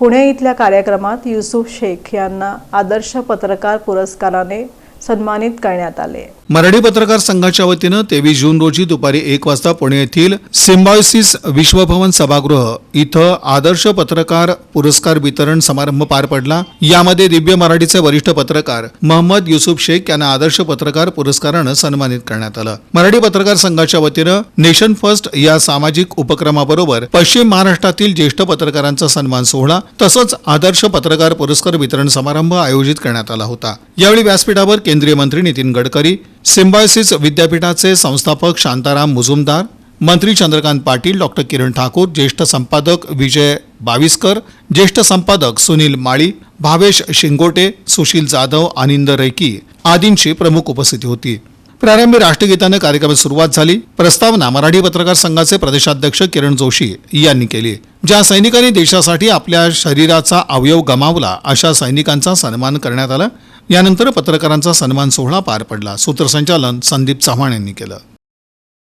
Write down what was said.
पुणे इथल्या कार्यक्रमात युसुफ शेख यांना आदर्श पत्रकार पुरस्काराने सन्मानित करण्यात आले. मराठी पत्रकार संघाच्या वतीनं तेवीस जून रोजी दुपारी एक वाजता पुणे येथील सिम्बॉयसिस विश्वभवन सभागृह इथं आदर्श पत्रकार पुरस्कार वितरण समारंभ पार पडला. यामध्ये दिव्य मराठीचे वरिष्ठ पत्रकार मोहम्मद युसुफ शेख यांना आदर्श पत्रकार पुरस्कारानं सन्मानित करण्यात आलं. मराठी पत्रकार संघाच्या वतीनं नेशन फर्स्ट या सामाजिक उपक्रमाबरोबर पश्चिम महाराष्ट्रातील ज्येष्ठ पत्रकारांचा सन्मान सोहळा तसंच आदर्श पत्रकार पुरस्कार वितरण समारंभ आयोजित करण्यात आला होता. यावेळी व्यासपीठावर केंद्रीय मंत्री नितीन गडकरी सिम्बायोसिस विद्यापीठाचे संस्थापक शांताराम मुजुमदार मंत्री चंद्रकांत पाटील डॉक्टर किरण ठाकूर ज्येष्ठ संपादक विजय बाविस्कर ज्येष्ठ संपादक सुनील माळी भावेश शिंगोटे सुशील जाधव आनिंद रैकी आदींची प्रमुख उपस्थिती होती. प्रारंभी राष्ट्रगीतानं कार्यक्रमाची सुरुवात झाली. प्रस्तावना मराठी पत्रकार संघाचे प्रदेशाध्यक्ष किरण जोशी यांनी केली. ज्या सैनिकांनी देशासाठी आपल्या शरीराचा अवयव गमावला अशा सैनिकांचा सन्मान करण्यात आला. यानंतर पत्रकारांचा सन्मान सोहळा पार पडला. सूत्रसंचालन संदीप चव्हाण यांनी केलं.